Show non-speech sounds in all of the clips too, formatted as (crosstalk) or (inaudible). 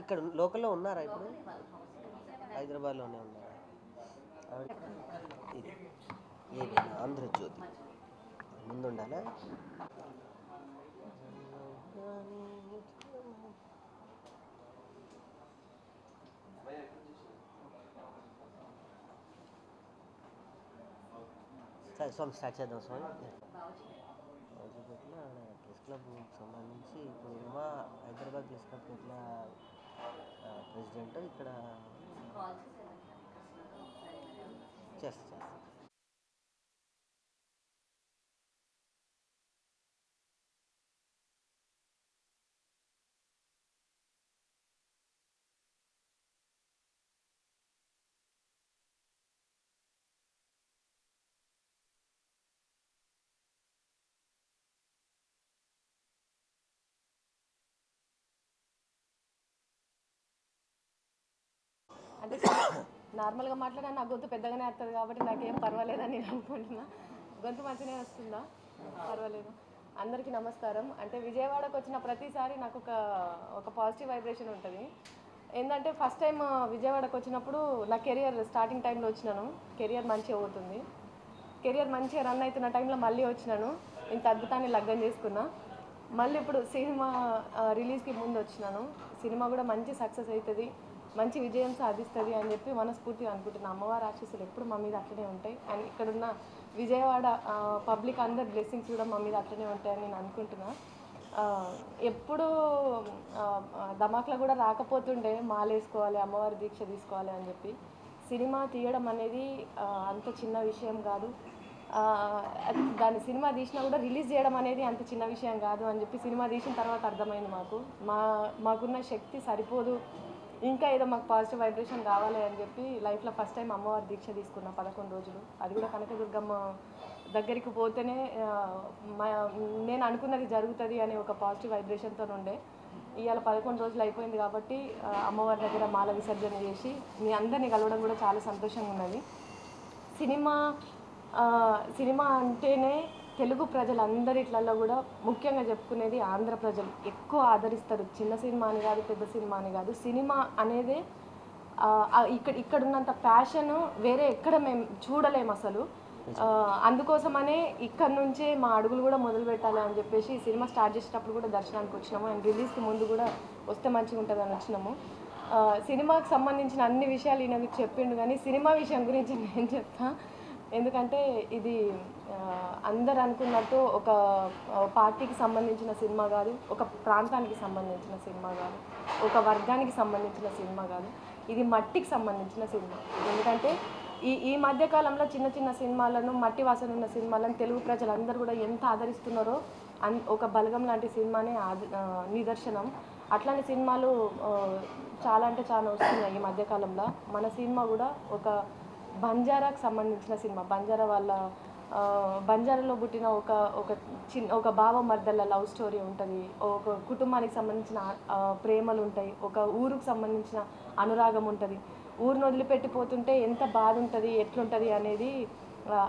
ఇక్కడ లోకల్లో ఉన్నారా ఇప్పుడు? హైదరాబాద్లోనే ఉన్నారా? ఆవిడ ఇది ఏది ఆంధ్రజ్యోతి. ముందు ఉండాలా సరే స్వామి స్టార్ట్ చేద్దాం స్వామి. ఆడ ప్రెస్ క్లబ్ సంబంధించి ఇప్పుడు ఉమా హైదరాబాద్ ప్రెస్ క్లబ్ ఇట్లా ప్రెసిడెంట్ ఇక్కడ చేస్తా చేస్తా. అంటే నార్మల్గా మాట్లాడినా నా గొంతు పెద్దగానే వస్తుంది కాబట్టి నాకేం పర్వాలేదని నేను అనుకుంటున్నా. గొంతు మంచిగానే వస్తుందా? పర్వాలేదు. అందరికీ నమస్కారం. అంటే విజయవాడకు వచ్చిన ప్రతిసారి నాకు ఒక ఒక పాజిటివ్ వైబ్రేషన్ ఉంటుంది. ఏంటంటే ఫస్ట్ టైం విజయవాడకు వచ్చినప్పుడు నా కెరియర్ స్టార్టింగ్ టైంలో వచ్చినాను. కెరియర్ మంచిగా అవుతుంది కెరియర్ మంచిగా రన్ అవుతున్న టైంలో మళ్ళీ వచ్చినాను. ఇంత అద్భుతాన్ని లగ్గం చేసుకున్నా. మళ్ళీ ఇప్పుడు సినిమా రిలీజ్కి ముందు వచ్చినాను. సినిమా కూడా మంచి సక్సెస్ అవుతుంది. మంచి విజయం సాధిస్తుంది అని చెప్పి మనస్ఫూర్తిగా అనుకుంటున్నాను. అమ్మవారి ఆశీస్సులు ఎప్పుడు మా మీద అట్లనే ఉంటాయి. అండ్ ఇక్కడున్న విజయవాడ పబ్లిక్ అందరి బ్లెస్సింగ్స్ కూడా మా మీద అట్లనే ఉంటాయని నేను అనుకుంటున్నాను ఎప్పుడు ఆ, కూడా రాకపోతుండే మాలేసుకోవాలి అమ్మవారి దీక్ష తీసుకోవాలి అని చెప్పి. సినిమా తీయడం అనేది అంత చిన్న విషయం కాదు. దాని సినిమా తీసినా కూడా రిలీజ్ చేయడం అనేది అంత చిన్న విషయం కాదు అని చెప్పి సినిమా తీసిన తర్వాత అర్థమైంది మాకు. మా మాకున్న శక్తి సరిపోదు. ఇంకా ఏదో మాకు పాజిటివ్ వైబ్రేషన్ రావాలి అని చెప్పి లైఫ్లో ఫస్ట్ టైం అమ్మవారి దీక్ష తీసుకున్న పదకొండు రోజులు. అది కూడా కనకదుర్గమ్మ దగ్గరికి పోతేనే మా నేను అనుకున్నది జరుగుతుంది అనే ఒక పాజిటివ్ వైబ్రేషన్తో ఉండే. ఇవాళ పదకొండు రోజులు అయిపోయింది కాబట్టి అమ్మవారి దగ్గర మాల విసర్జన చేసి మీ అందరినీ కలవడం కూడా చాలా సంతోషంగా ఉన్నది. సినిమా సినిమా అంటేనే తెలుగు ప్రజలందరిట్లలో కూడా ముఖ్యంగా చెప్పుకునేది ఆంధ్ర ప్రజలు. ఎక్కువ ఆదరిస్తారు. చిన్న సినిమా అని కాదు పెద్ద సినిమా అని కాదు. సినిమా అనేది ఇక్కడ ఇక్కడ ఉన్నంత ప్యాషన్ వేరే ఎక్కడ మేము చూడలేము అసలు. అందుకోసమనే ఇక్కడ నుంచే మా అడుగులు కూడా మొదలు పెట్టాలి అని చెప్పేసి ఈ సినిమా స్టార్ట్ చేసేటప్పుడు కూడా దర్శనానికి వచ్చినాము. అండ్ రిలీజ్కి ముందు కూడా వస్తే మంచిగా ఉంటుంది అని వచ్చినాము సినిమాకి సంబంధించిన అన్ని విషయాలు ఈయన మీకు చెప్పిండు. కానీ సినిమా విషయం గురించి నేను చెప్తాను ఎందుకంటే ఇది అందరు అనుకున్నట్టు ఒక పార్టీకి సంబంధించిన సినిమా కాదు ఒక ప్రాంతానికి సంబంధించిన సినిమా కాదు ఒక వర్గానికి సంబంధించిన సినిమా కాదు ఇది మట్టికి సంబంధించిన సినిమా. ఎందుకంటే ఈ ఈ మధ్యకాలంలో చిన్న చిన్న సినిమాలను మట్టి వాసన ఉన్న సినిమాలను తెలుగు ప్రజలందరూ కూడా ఎంత ఆదరిస్తున్నారో అన్ ఒక బలగం లాంటి సినిమానే ఆది నిదర్శనం. అట్లాంటి సినిమాలు చాలా అంటే చాలా వస్తున్నాయి ఈ మధ్యకాలంలో మన సినిమా కూడా ఒక బంజారాకు సంబంధించిన సినిమా. బంజారా వాళ్ళ బంజారాలో పుట్టిన ఒక ఒక చిన్న ఒక బావ మర్దల లవ్ స్టోరీ ఉంటుంది. ఒక కుటుంబానికి సంబంధించిన ప్రేమలు ఉంటాయి. ఒక ఊరుకు సంబంధించిన అనురాగం ఉంటుంది. ఊరిని వదిలిపెట్టిపోతుంటే ఎంత బాధ ఉంటుంది ఎట్లుంటుంది అనేది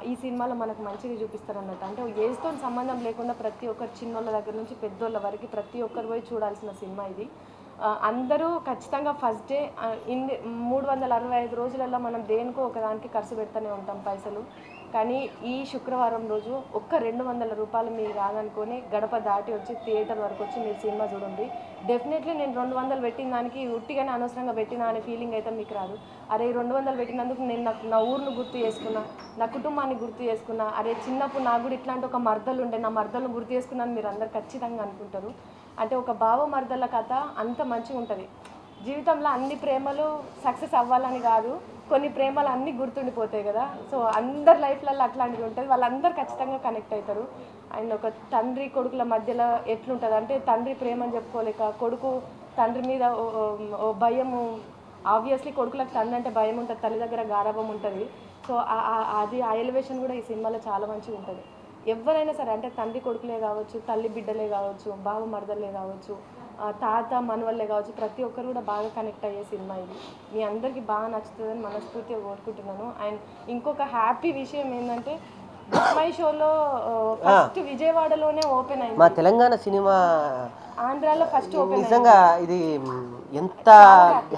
ఈ సినిమాలో మనకు మంచిది చూపిస్తారు అన్నట్టు అంటే ఏజ్తో సంబంధం లేకుండా ప్రతి ఒక్కరు చిన్నోళ్ళ దగ్గర నుంచి పెద్దోళ్ళ వరకు ప్రతి ఒక్కరు పోయి చూడాల్సిన సినిమా ఇది. అందరూ ఖచ్చితంగా ఫస్ట్ డే ఇన్ని మూడు వందల అరవై ఐదు రోజులలో మనం దేనికో ఒకదానికి ఖర్చు పెడుతూనే ఉంటాం పైసలు. కానీ ఈ శుక్రవారం రోజు ఒక్క రెండు వందల రూపాయలు మీరు రాదనుకొని గడప దాటి వచ్చి థియేటర్ వరకు వచ్చి మీరు సినిమా చూడండి. డెఫినెట్లీ నేను రెండు వందలు పెట్టిన దానికి ఉట్టిగానే అనవసరంగా పెట్టినా అనే ఫీలింగ్ అయితే మీకు రాదు. అరే రెండు వందలు పెట్టినందుకు నేను నాకు నా ఊరిని గుర్తు చేసుకున్నా నా కుటుంబాన్ని గుర్తు చేసుకున్నా అరే చిన్నప్పుడు నాకు కూడా ఇట్లాంటి ఒక మర్దలు ఉండే నా మర్దలను గుర్తు చేసుకున్నాను మీరు అందరు ఖచ్చితంగా అనుకుంటారు. అంటే ఒక భావమర్దల కథ అంత మంచిగా ఉంటుంది. జీవితంలో అన్ని ప్రేమలు సక్సెస్ అవ్వాలని కాదు కొన్ని ప్రేమలు అన్నీ గుర్తుండిపోతాయి కదా. సో అందరి లైఫ్లలో అట్లాంటిది ఉంటుంది. వాళ్ళందరూ ఖచ్చితంగా కనెక్ట్ అవుతారు. అండ్ ఒక తండ్రి కొడుకుల మధ్యలో ఎట్లుంటుంది అంటే తండ్రి ప్రేమ అని చెప్పుకోలేక కొడుకు తండ్రి మీద ఓ- ఓ- భయము ఆబ్వియస్లీ కొడుకులకు తండ్రి అంటే భయం ఉంటుంది తల్లి దగ్గర గారాభం ఉంటుంది. సో అది ఆ ఎలివేషన్ కూడా ఈ సినిమాలో చాలా మంచిగా ఉంటుంది. ఎవరైనా సరే అంటే తండ్రి కొడుకులే కావచ్చు తల్లి బిడ్డలే కావచ్చు బావ మరదలే కావచ్చు తాత మనవల్లే కావచ్చు ప్రతి ఒక్కరు కూడా బాగా కనెక్ట్ అయ్యే సినిమా ఇది. మీ అందరికీ బాగా నచ్చుతుందని మనస్ఫూర్తిగా కోరుకుంటున్నాను. అండ్ ఇంకొక హ్యాపీ విషయం ఏంటంటే మై షోలో ఫస్ట్ విజయవాడలోనే ఓపెన్ అయింది. మా తెలంగాణ సినిమా ఆంధ్రాలో ఫస్ట్ ఓపెన్ నిజంగా ఇది ఎంత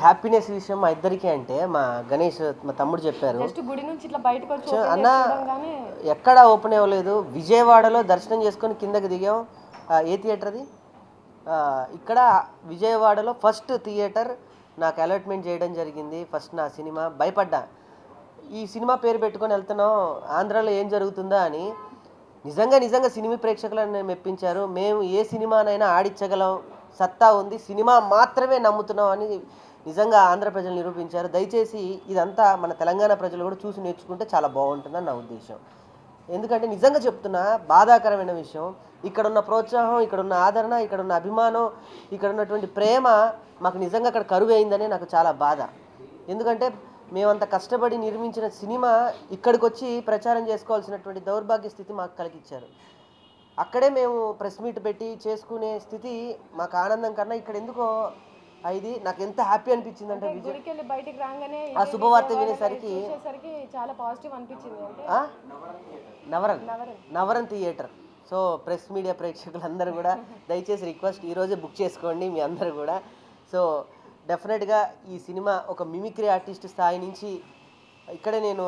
హ్యాపీనెస్ విషయం మా ఇద్దరికి అంటే మా గణేష్ మా తమ్ముడు చెప్పారు. గుడి నుంచి ఇట్లా బయటకు వచ్చి అన్న ఎక్కడ ఓపెన్ అవ్వలేదు. విజయవాడలో దర్శనం చేసుకొని కిందకి దిగాం. ఏ థియేటర్ అది? ఇక్కడ విజయవాడలో ఫస్ట్ థియేటర్ నాకు అలాట్మెంట్ చేయడం జరిగింది. ఫస్ట్ నా సినిమా. భయపడ్డా. ఈ సినిమా పేరు పెట్టుకొని వెళ్తున్నాం ఆంధ్రాలో ఏం జరుగుతుందా అని నిజంగా నిజంగా సినిమా ప్రేక్షకులను మెప్పించారు. మేము ఏ సినిమానైనా ఆడించగలం సత్తా ఉంది సినిమా మాత్రమే నమ్ముతున్నాం అని నిజంగా ఆంధ్ర ప్రజలు నిరూపించారు. దయచేసి ఇదంతా మన తెలంగాణ ప్రజలు కూడా చూసి నేర్చుకుంటే చాలా బాగుంటుందని నా ఉద్దేశం. ఎందుకంటే నిజంగా చెప్తున్నా బాధాకరమైన విషయం. ఇక్కడ ఉన్న ప్రోత్సాహం ఇక్కడ ఉన్న ఆదరణ ఇక్కడ ఉన్న అభిమానం ఇక్కడ ఉన్నటువంటి ప్రేమ మాకు నిజంగా అక్కడ కరువు అయిందనే నాకు చాలా బాధ. ఎందుకంటే మేమంత కష్టపడి నిర్మించిన సినిమా ఇక్కడికి వచ్చి ప్రచారం చేసుకోవాల్సినటువంటి దౌర్భాగ్య స్థితి మాకు కలిగించారు అక్కడే మేము ప్రెస్ మీట్ పెట్టి చేసుకునే స్థితి మాకు ఆనందం కన్నా ఇక్కడ ఎందుకో ఇది నాకు ఎంత హ్యాపీ గుడికి వెళ్ళి బయటికి రాగానే ఆ శుభవార్త వినేసరికి చాలా పాజిటివ్ అనిపించింది అంటే నవరన్. నవరన్ థియేటర్. సో ప్రెస్ మీడియా ప్రేక్షకులందరూ కూడా (laughs) దయచేసి రిక్వెస్ట్ ఈరోజే బుక్ చేసుకోండి మీ అందరూ కూడా. సో డెఫినెట్గా ఈ సినిమా ఒక మిమిక్రీ ఆర్టిస్ట్ స్థాయి నుంచి ఇక్కడ నేను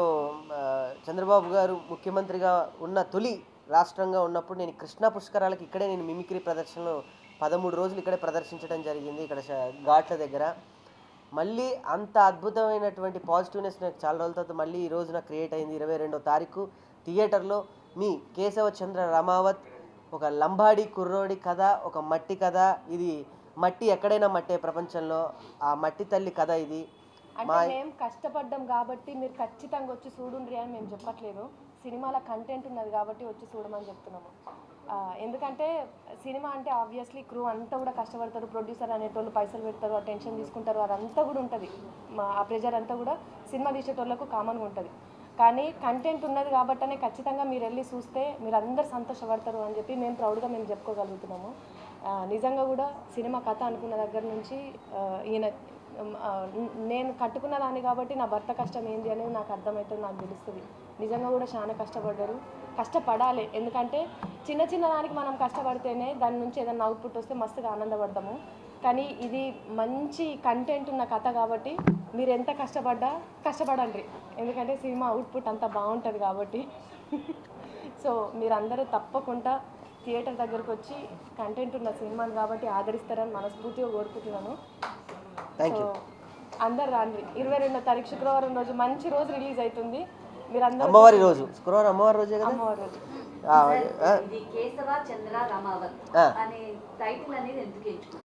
చంద్రబాబు గారు ముఖ్యమంత్రిగా ఉన్న తొలి రాష్ట్రంగా ఉన్నప్పుడు నేను కృష్ణా పుష్కరాలకి ఇక్కడే నేను మిమిక్రీ ప్రదర్శనలు పదమూడు రోజులు ఇక్కడే ప్రదర్శించడం జరిగింది ఇక్కడ ఘాట్ల దగ్గర. మళ్ళీ అంత అద్భుతమైనటువంటి పాజిటివ్నెస్ నాకు చాలా రోజుల తర్వాత మళ్ళీ ఈ రోజున క్రియేట్ అయింది ఇరవై రెండో తారీఖు. థియేటర్లో మీ కేశవ చంద్ర రమావత్ ఒక లంబాడి కుర్రోడి కథ ఒక మట్టి కథ ఇది మట్టి ఎక్కడైనా మట్టే ప్రపంచంలో. ఆ మట్టి తల్లి కథ ఇది. అంటే మేము కష్టపడ్డాం కాబట్టి మీరు ఖచ్చితంగా వచ్చి చూడుండ్రి అని మేము చెప్పట్లేదు. సినిమాలో కంటెంట్ ఉన్నది కాబట్టి వచ్చి చూడమని చెప్తున్నాము. ఎందుకంటే సినిమా అంటే ఆబ్వియస్లీ క్రూ అంతా కూడా కష్టపడతారు. ప్రొడ్యూసర్ అనేటోళ్ళు పైసలు పెడతారు ఆ టెన్షన్ తీసుకుంటారు. అదంతా కూడా ఉంటుంది. మా ఆ ప్రెజర్ అంతా కూడా సినిమా తీసేటోళ్ళకు కామన్గా ఉంటుంది. కానీ కంటెంట్ ఉన్నది కాబట్టనే ఖచ్చితంగా మీరు వెళ్ళి చూస్తే మీరు అందరు సంతోషపడతారు అని చెప్పి మేము ప్రౌడ్గా మేము చెప్పుకోగలుగుతున్నాము. నిజంగా కూడా సినిమా కథ అనుకున్న దగ్గర నుంచి ఈయన నేను కట్టుకున్న దాన్ని కాబట్టి నా భర్త కష్టం ఏంది అనేది నాకు అర్థమవుతుంది నాకు తెలుస్తుంది. నిజంగా కూడా చాలా కష్టపడ్డారు. కష్టపడాలి. ఎందుకంటే చిన్న చిన్న దానికి మనం కష్టపడితేనే దాని నుంచి ఏదైనా అవుట్పుట్ వస్తే మస్తుగా ఆనందపడతాము. కానీ ఇది మంచి కంటెంట్ ఉన్న కథ కాబట్టి మీరు ఎంత కష్టపడ్డా కష్టపడండి. ఎందుకంటే సినిమా అవుట్పుట్ అంత బాగుంటుంది కాబట్టి. (laughs) సో మీరందరూ తప్పకుండా థియేటర్ దగ్గరకు వచ్చి కంటెంట్ ఉన్న సినిమాని కాబట్టి ఆదరిస్తారని మనస్ఫూర్తిగా కోరుకుంటున్నాను. సో అందరు రాండి. ఇరవై రెండో తారీఖు శుక్రవారం రోజు మంచి రోజు రిలీజ్ అవుతుంది. మీరు అందరూ అమ్మవారి రోజు. శుక్రవారం అమ్మవారి రోజే కదా? అమ్మవారి రోజు. ఇది కేశవ చంద్ర రమావత్. అనే టైటిల్ అనేది ఎందుకు ఎంచుకున్నారు?